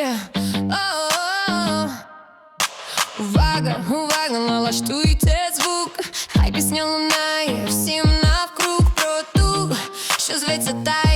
Yeah. Oh. Увага, увага, налаштуйте звук, хай пісня лунає всім навкруг про ту, що зветься тая,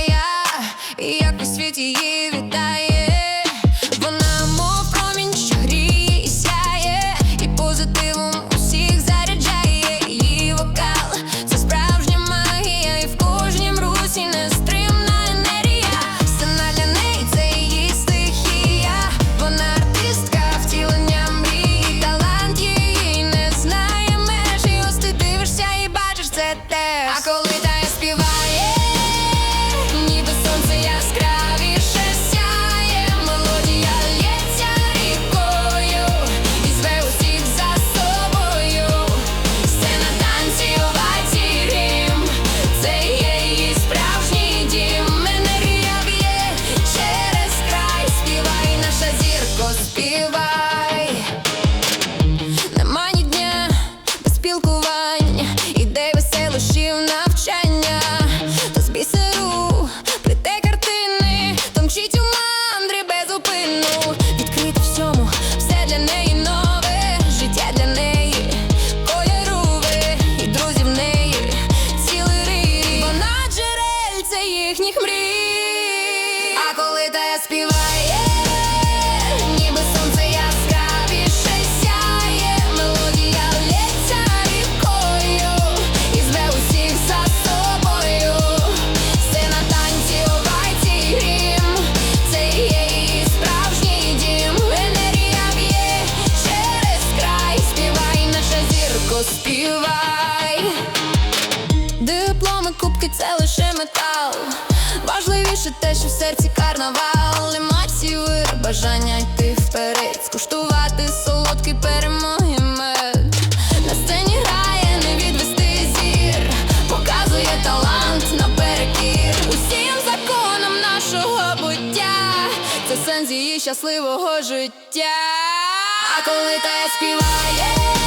співає, ніби сонце яскравіше сяє, мелодія лється і зве усіх за собою. Сцена танці, овації, грім, це є справжній дім. Енергія б'є через край, співай, наша зірко, співай. Дипломи, кубки це лише метал. Важливіше те, що в серці карнавал, емоції, вир, бажання йти вперед, скуштувати солодкий перемоги мед. На сцені грає, не відвести зір, показує талант наперекір. Усім законам нашого буття, це сенс її щасливого життя. А коли та співає.